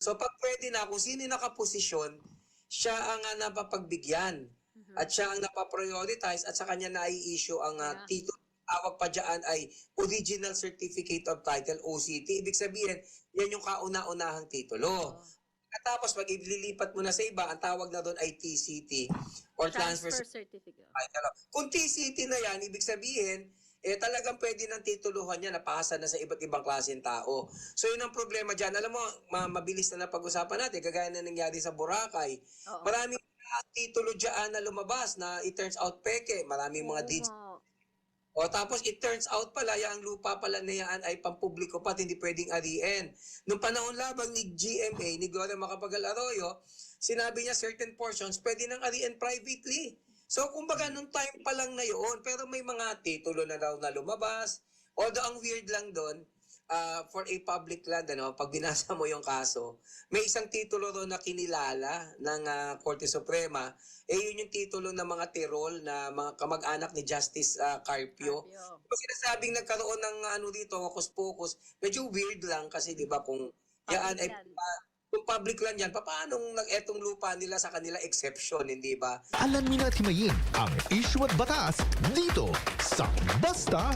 So pag pwede na, kung sino yung nakaposisyon, siya ang uh, napapagbigyan. Mhm. At siya ang napaprioritize at sa kanya na i-issue ang uh, Yeah. titulo. Tawag pa dyan ay Original Certificate of Title, OCT. Ibig sabihin, yan yung kauna-unahang titulo. Oo. At tapos pag ililipat mo na sa iba, ang tawag na doon ay TCT or Transfer, Transfer certificate. Title. Kung TCT na yan, ibig sabihin, eh talagang pwede ng tituluhan niya napasa na sa iba't ibang klaseng tao. So yun ang problema dyan. Alam mo, ma- mabilis na napag-usapan natin, kagaya na nangyari sa Boracay. Oo. Maraming titulo dyan na lumabas na it turns out peke. Maraming mga Oo. O tapos it turns out pala, yung lupa pala na yan ay pampubliko pa at hindi pwedeng ariin. Nung panahon labang ni GMA, ni Gloria Macapagal Arroyo, sinabi niya certain portions pwede nang ariin privately. So kumbaga nung time pa lang na yun, pero may mga titulo na daw na lumabas. Although ang weird lang doon, ah, for a public land, ano, pag binasa mo yung kaso, may isang titulo doon na kinilala ng ah, Korte Suprema, eh yun yung titulo ng mga Tirol na mga kamag-anak ni Justice ah, Carpio. Carpio. Kung sinasabing nagkaroon ng ano dito, hokus-pokus, medyo weird lang kasi 'di ba kung yan ay Public land. yan, paano nag etong lupa nila sa kanila exception, hindi ba? Alamin at himayin ang issue at batas dito sa Basta!